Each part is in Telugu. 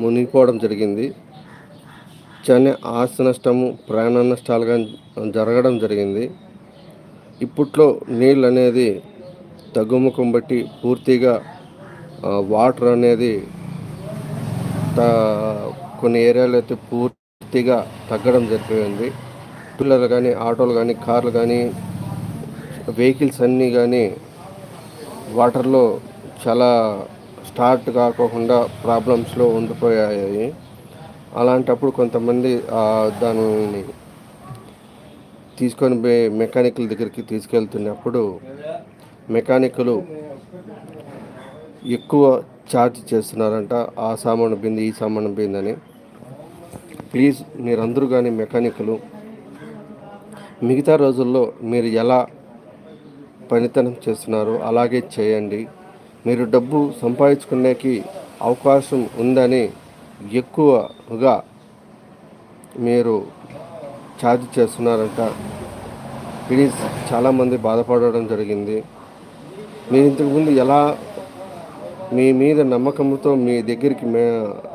మునిగిపోవడం జరిగింది. చాలా ఆస్తి నష్టము ప్రాణ నష్టాలుగా జరగడం జరిగింది. ఇప్పట్లో నీళ్ళు అనేది తగ్గుముఖం బట్టి పూర్తిగా వాటర్ అనేది కొన్ని ఏరియాలో అయితే పూర్తిగా తగ్గడం జరిగింది. పిల్లలు కానీ ఆటోలు కానీ కార్లు కానీ వెహికల్స్ అన్నీ కానీ వాటర్లో చాలా స్టార్ట్ కాకుండా ప్రాబ్లమ్స్లో ఉండిపోయాయి. అలాంటప్పుడు కొంతమంది దానిని తీసుకొని పోయి మెకానికల్ దగ్గరికి తీసుకెళ్తున్నప్పుడు మెకానికలు ఎక్కువ ఛార్జ్ చేస్తున్నారంట ఆ సామాను బింది ఈ సామాను బిందని ప్లీజ్ మీరందరూ కానీ మెకానికలు మిగతా రోజుల్లో మీరు ఎలా పనితనం చేస్తున్నారో అలాగే చేయండి. మీరు డబ్బు సంపాదించుకునేకి అవకాశం ఉందని ఎక్కువగా మీరు ఛార్జ్ చేస్తున్నారంట. ప్లీజ్ చాలామంది బాధపడడం జరిగింది. మీరు ఇంతకుముందు ఎలా మీ మీద నమ్మకంతో మీ దగ్గరికి మే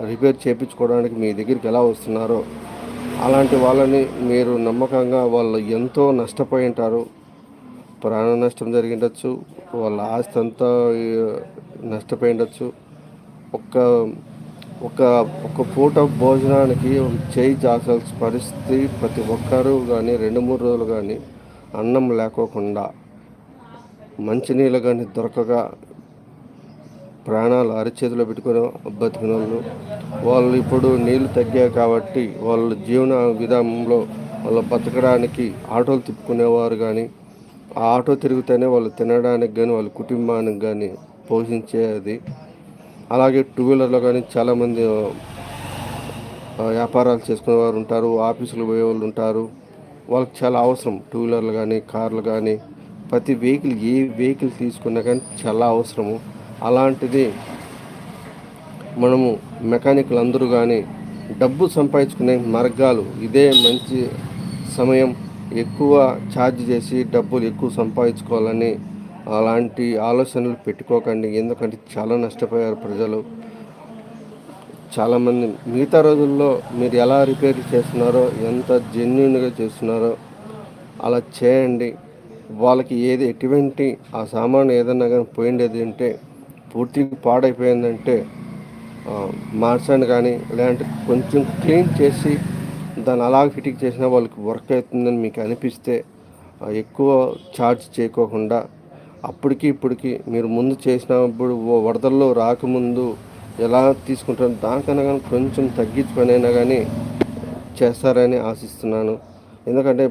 రిపేర్ చేయించుకోవడానికి మీ దగ్గరికి ఎలా వస్తున్నారో అలాంటి వాళ్ళని మీరు నమ్మకంగా వాళ్ళు ఎంతో నష్టపోయి ఉంటారు. ప్రాణ నష్టం జరిగిండొచ్చు వాళ్ళ ఆస్తి అంతా నష్టపోయిండొచ్చు. ఒక్క ఒక ఒక పూట భోజనానికి చేయి జాల్సిన పరిస్థితి ప్రతి ఒక్కరూ కానీ రెండు మూడు రోజులు కానీ అన్నం లేకోకుండా మంచినీళ్ళు కానీ దొరకగా ప్రాణాలు అరిచేతిలో పెట్టుకుని బతికిన వాళ్ళు వాళ్ళు ఇప్పుడు నీళ్ళు తగ్గాయి కాబట్టి వాళ్ళ జీవన విధానంలో వాళ్ళ బతకడానికి ఆటోలు తిప్పుకునేవారు కానీ ఆ ఆటో తిరిగితేనే వాళ్ళు తినడానికి కానీ వాళ్ళ కుటుంబానికి కానీ పోషించేది. అలాగే టూ వీలర్లో కానీ చాలామంది వ్యాపారాలు చేసుకునే వారు ఉంటారు ఆఫీసులు పోయే వాళ్ళు ఉంటారు. వాళ్ళకి చాలా అవసరం టూ వీలర్లు కానీ కార్లు కానీ ప్రతి వెహికల్ ఏ వెహికల్ తీసుకున్నా కానీ చాలా అవసరము. అలాంటిది మనము మెకానిక్లు అందరూ కానీ డబ్బు సంపాదించుకునే మార్గాలు ఇదే మంచి సమయం. ఎక్కువ ఛార్జ్ చేసి డబ్బులు ఎక్కువ సంపాదించుకోవాలని అలాంటి ఆలోచనలు పెట్టుకోకండి. ఎందుకంటే చాలా నష్టపోయారు ప్రజలు. చాలామంది మిగతా రోజుల్లో మీరు ఎలా రిపేర్ చేస్తున్నారో ఎంత జెన్యున్గా చేస్తున్నారో అలా చేయండి. వాళ్ళకి ఏది ఎటువంటి ఆ సామాను ఏదన్నా కానీ పోయిండేది అంటే పూర్తిగా పాడైపోయిందంటే మార్చండి కానీ లేదంటే కొంచెం క్లీన్ చేసి దాన్ని అలాగ ఫిట్టింగ్ చేసినా వాళ్ళకి వర్క్ అవుతుందని మీకు అనిపిస్తే ఎక్కువ ఛార్జ్ చేయకోకుండా అప్పటికి ఇప్పటికి మీరు ముందు చేసినప్పుడు వరదల్లో రాకముందు ఎలా తీసుకుంటారో దానికన్నా కానీ కొంచెం తగ్గించుకొనైనా కానీ చేస్తారని ఆశిస్తున్నాను. ఎందుకంటే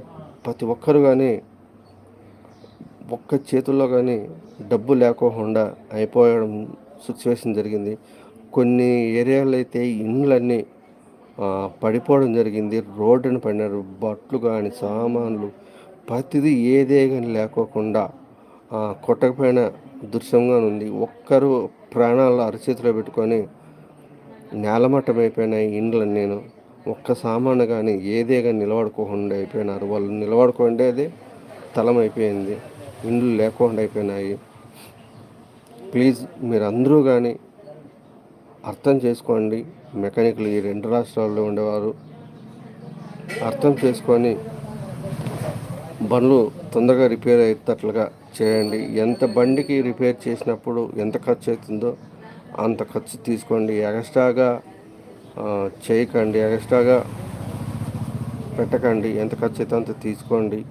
ప్రతి ఒక్కరు కానీ ఒక్క చేతుల్లో కానీ డబ్బు లేకోకుండా అయిపోయడం సిచ్యువేషన్ జరిగింది. కొన్ని ఏరియాలో అయితే ఇండ్లన్నీ పడిపోవడం జరిగింది. రోడ్డును పడినారు బట్టలు కానీ సామాన్లు ప్రతిదీ ఏదే కానీ లేకోకుండా కొట్టకపోయిన దృశ్యంగా ఉంది. ఒక్కరు ప్రాణాలు అరచేతిలో పెట్టుకొని నేలమట్టం అయిపోయినాయి ఇండ్లు నేను ఒక్క సామాను కానీ ఏదే కానీ నిలబడుకోకుండా అయిపోయినారు. వాళ్ళు నిలబడుకుండేది తలమైపోయింది ఇండ్లు లేకుండా అయిపోయినాయి. ప్లీజ్ మీరు అందరూ కానీ అర్థం చేసుకోండి. మెకానిక్లు ఈ రెండు రాష్ట్రాల్లో ఉండేవారు. అర్థం చేసుకొని బండ్లు తొందరగా రిపేర్ అయ్యేటట్లుగా చేయండి. ఎంత బండికి రిపేర్ చేసినప్పుడు ఎంత ఖర్చు అవుతుందో అంత ఖర్చు తీసుకోండి. ఎక్స్ట్రాగా చేయకండి. ఎక్స్ట్రాగా పెట్టకండి. ఎంత ఖర్చు అయితే అంత తీసుకోండి.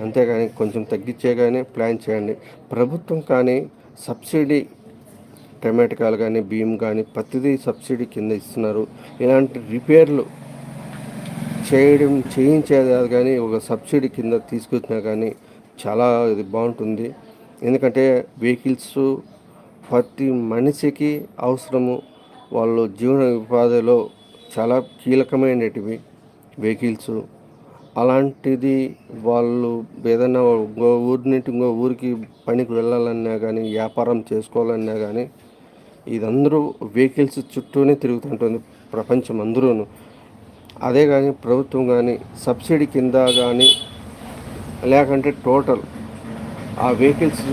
అంతేగాని కొంచెం తగ్గించేగానే ప్లాన్ చేయండి. ప్రభుత్వం కానీ సబ్సిడీ టమాటకాలు కానీ బియ్యం కానీ ప్రతిదీ సబ్సిడీ కింద ఇస్తున్నారు. ఇలాంటి రిపేర్లు చేయడం చేయించేది కానీ ఒక సబ్సిడీ కింద తీసుకొచ్చినా కానీ చాలా ఇది బాగుంటుంది. ఎందుకంటే వెహికల్స్ ప్రతి మనిషికి అవసరము. వాళ్ళు జీవన ఉపాధిలో చాలా కీలకమైనటివి వెహికల్స్. అలాంటిది వాళ్ళు ఏదైనా ఇంకో ఊరి నుండి ఇంకో ఊరికి పనికి వెళ్ళాలన్నా కానీ వ్యాపారం చేసుకోవాలన్నా కానీ ఇదందరూ వెహికల్స్ చుట్టూనే తిరుగుతుంటుంది ప్రపంచం అందరూను. అదే కానీ ప్రభుత్వం కానీ సబ్సిడీ కింద కానీ లేకంటే టోటల్ ఆ వెహికల్స్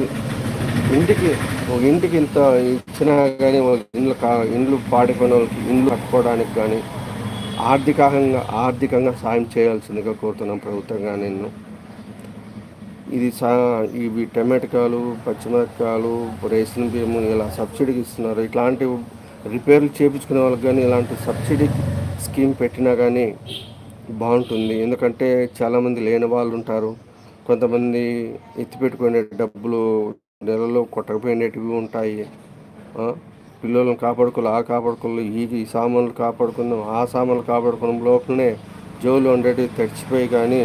ఇంటికి ఒక ఇంటికి ఇంత ఇచ్చినా కానీ ఒక ఇండ్లు కా ఇండ్లు పాడిపోయిన వాళ్ళకి ఇండ్లు కట్టుకోవడానికి కానీ ఆర్థికంగా ఆర్థికంగా సాయం చేయాల్సిందిగా కోరుతున్నాం ప్రభుత్వంగా నేను ఇది సా ఇవి టమాటకాలు పచ్చిమిరపకాయలు రేషన్ బియ్యము ఇలా సబ్సిడీకి ఇస్తున్నారు. ఇట్లాంటి రిపేర్లు చేయించుకునే వాళ్ళకి కానీ ఇలాంటి సబ్సిడీ స్కీమ్ పెట్టినా కానీ బాగుంటుంది. ఎందుకంటే చాలామంది లేని వాళ్ళు ఉంటారు. కొంతమంది ఎత్తిపెట్టుకునే డబ్బులు నెలలో కొట్టకపోయినటివి ఉంటాయి. పిల్లలను కాపాడుకోవాలి ఆ కాపాడుకోవాలి ఈ ఈ సామాన్లు కాపాడుకుందాం ఆ సామాన్లు కాపాడుకున్న లోపలనే జోలు ఉండేటివి తడిచిపోయి కానీ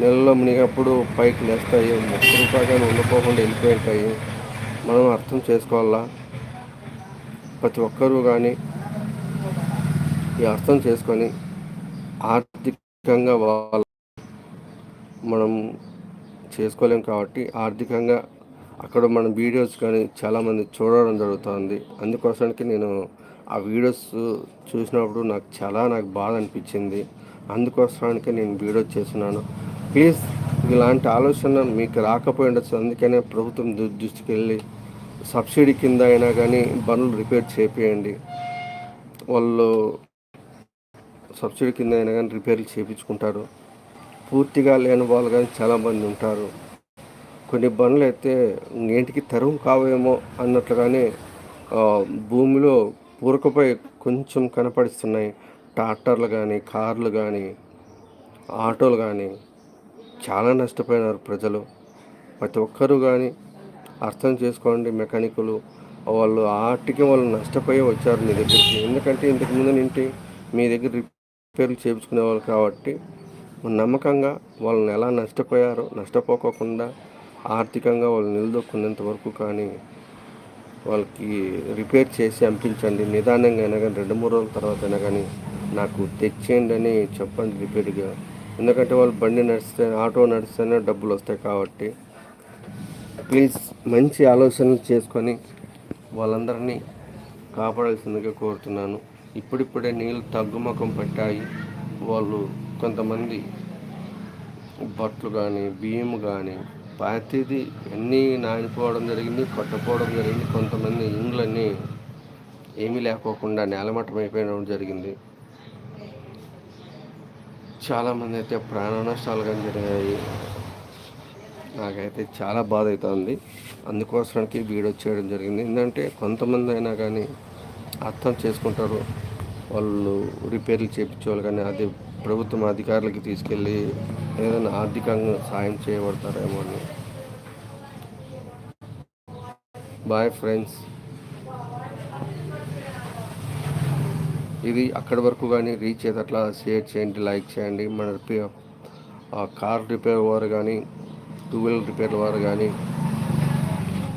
నెలలో మునిగప్పుడు పైకి లేస్తాయి ఒక్క రూపాయి ఉండిపోకుండా వెళ్ళిపోయి ఉంటాయి. మనం అర్థం చేసుకోవాలా? ప్రతి ఒక్కరూ కానీ ఈ అర్థం చేసుకొని ఆర్థికంగా వాళ్ళ మనం చేసుకోలేం కాబట్టి ఆర్థికంగా అక్కడ మన వీడియోస్ కానీ చాలామంది చూడడం జరుగుతుంది. అందుకోసానికి నేను ఆ వీడియోస్ చూసినప్పుడు నాకు చాలా నాకు బాధ అనిపించింది. అందుకోసానికి నేను వీడియో చేస్తున్నాను. ప్లీజ్ ఇలాంటి ఆలోచన మీకు రాకపోయి ఉండొచ్చు అందుకనే ప్రభుత్వం దృష్టికి వెళ్ళి సబ్సిడీ కింద అయినా కానీ బండ్లు రిపేర్ చేపియండి. వాళ్ళు సబ్సిడీ కింద అయినా కానీ రిపేర్లు చేయించుకుంటారు పూర్తిగా లేని వాళ్ళు కానీ చాలామంది ఉంటారు. కొన్ని బండ్లు అయితే ఇంటికి తరువు కావేమో అన్నట్లుగానే భూమిలో పూరకపై కొంచెం కనపడిస్తున్నాయి. ట్రాక్టర్లు కానీ కార్లు కానీ ఆటోలు కానీ చాలా నష్టపోయినారు ప్రజలు. ప్రతి ఒక్కరు కానీ అర్థం చేసుకోండి మెకానికులు వాళ్ళు ఆటికి వాళ్ళు నష్టపోయి వచ్చారు మీ దగ్గరికి. ఎందుకంటే ఇంతకు ముందు నుండి మీ దగ్గర రిపేర్లు చేయించుకునే వాళ్ళు కాబట్టి నమ్మకంగా వాళ్ళని ఎలా నష్టపోయారో నష్టపోకోకుండా ఆర్థికంగా వాళ్ళు నిలదొక్కునేంత వరకు కానీ వాళ్ళకి రిపేర్ చేసి పంపించండి నిదానంగా అయినా కానీ రెండు మూడు రోజుల తర్వాత అయినా కానీ నాకు తెచ్చేయండి అని చెప్పండి రిపేర్గా. ఎందుకంటే వాళ్ళు బండి నడిస్తే ఆటో నడిస్తేనే డబ్బులు వస్తాయి కాబట్టి. ప్లీజ్ మంచి ఆలోచనలు చేసుకొని వాళ్ళందరినీ కాపాడాల్సిందిగా కోరుతున్నాను. ఇప్పుడిప్పుడే నీళ్ళు తగ్గుముఖం పట్టాయి. వాళ్ళు కొంతమంది బట్టలు కానీ బియ్యం కానీ ప్రతిదీ అన్నీ నానిపోవడం జరిగింది కొట్టపోవడం జరిగింది. కొంతమంది ఇండ్లన్నీ ఏమీ లేకోకుండా నేలమట్టం అయిపోయడం జరిగింది. చాలామంది అయితే ప్రాణ నష్టాలు కానీ జరిగాయి. నాకైతే చాలా బాధ అవుతుంది. అందుకోసానికి వీడియో చేయడం జరిగింది. ఏంటంటే కొంతమంది అయినా కానీ అర్థం చేసుకుంటారు. వాళ్ళు రిపేర్లు చేయించేవాళ్ళు కానీ అది ప్రభుత్వం అధికారులకి తీసుకెళ్ళి ఏదైనా ఆర్థికంగా సాయం చేయబడతారేమో అని. బాయ్ ఫ్రెండ్స్ ఇది అక్కడి వరకు కానీ రీచ్ అయ్యేటట్లా షేర్ చేయండి లైక్ చేయండి. మన కార్ రిపేర్ వారు కానీ టూ వీలర్ రిపేర్ వారు కానీ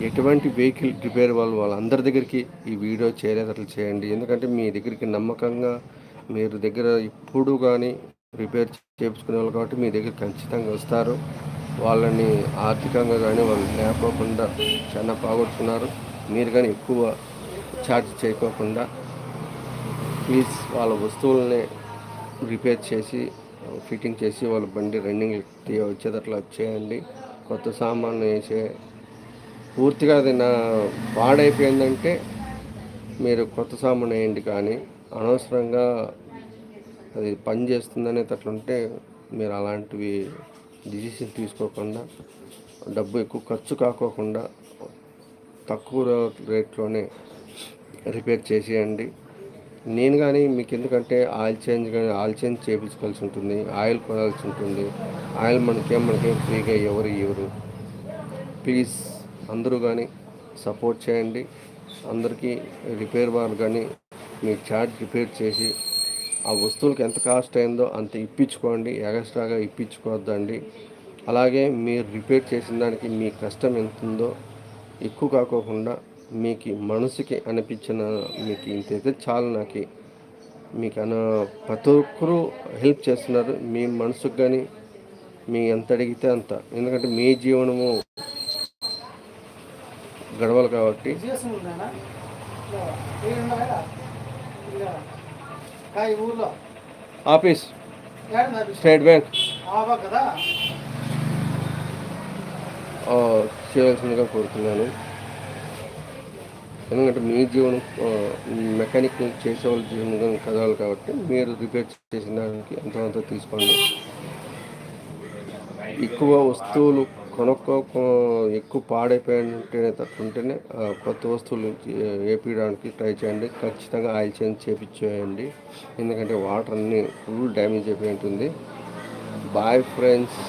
ఎటువంటి వెహికల్ రిపేర్ వాళ్ళు వాళ్ళందరి దగ్గరికి ఈ వీడియో చేరేటట్లు చేయండి. ఎందుకంటే మీ దగ్గరికి నమ్మకంగా మీరు దగ్గర ఇప్పుడు కానీ రిపేర్ చేయించుకునే వాళ్ళు కాబట్టి మీ దగ్గర ఖచ్చితంగా వస్తారు. వాళ్ళని ఆర్థికంగా కానీ వాళ్ళు లేకపోకుండా చాలా పోగొట్టుకున్నారు మీరు కానీ ఎక్కువ ఛార్జ్ చేయకోకుండా ప్లీజ్ వాళ్ళ వస్తువులనే రిపేర్ చేసి ఫిట్టింగ్ చేసి వాళ్ళ బండి రన్నింగ్ వచ్చేటట్లా చేయండి. కొత్త సామాన్లు వేసే పూర్తిగా అది నా పాడైపోయిందంటే మీరు కొత్త సామాన్ వేయండి కానీ అనవసరంగా అది పని చేస్తుందనే అట్లుంటే మీరు అలాంటివి డిసిషన్ తీసుకోకుండా డబ్బు ఎక్కువ ఖర్చు కాకోకుండా తక్కువ రేట్లోనే రిపేర్ చేసేయండి. నేను కానీ మీకు ఎందుకంటే ఆయిల్ చేంజ్ కానీ ఆయిల్ చేంజ్ చేయించుకోవాల్సి ఉంటుంది ఆయిల్ కొనాల్సి ఉంటుంది. ఆయిల్ మనకేం మనకేం ఫ్రీగా ఎవరు ఇవ్వరు ప్లీజ్ అందరూ కానీ సపోర్ట్ చేయండి. అందరికీ రిపేర్ వారు కానీ మీ చార్జ్ రిపేర్ చేసి ఆ వస్తువులకి ఎంత కాస్ట్ అయిందో అంత ఇప్పించుకోండి. ఎక్స్ట్రాగా ఇప్పించుకోవద్దండి. అలాగే మీరు రిపేర్ చేసిన దానికి మీ కష్టం ఎంత ఉందో ఎక్కువ కాకోకుండా మీకు మనసుకి అనిపించిన మీకు ఇంత అయితే చాలు నాకు. మీకు అన ప్రతి ఒక్కరూ హెల్ప్ చేస్తున్నారు. మీ మనసుకు కానీ మీ ఎంత అడిగితే అంత. ఎందుకంటే మీ జీవనము గడవాలి కాబట్టి. ఆఫీస్. State bank. చేయాల్సిందిగా కోరుతున్నాను. ఎందుకంటే మీ జీవనం మెకానిక్ చేసే వాళ్ళ జీవనం కదవాలి కాబట్టి మీరు రిపేర్ చేసిన దానికి ఎంతో తీసుకోండి. ఎక్కువ వస్తువులు కొనుక్కో ఎక్కువ పాడైపోయినట్టే తట్టుంటేనే కొత్త వస్తువులు వేపించడానికి ట్రై చేయండి. ఖచ్చితంగా ఆయిల్ చేంజ్ చేపించేయండి. ఎందుకంటే వాటర్ అన్నీ ఫుల్ డ్యామేజ్ అయిపోయి ఉంటుంది. Bye friends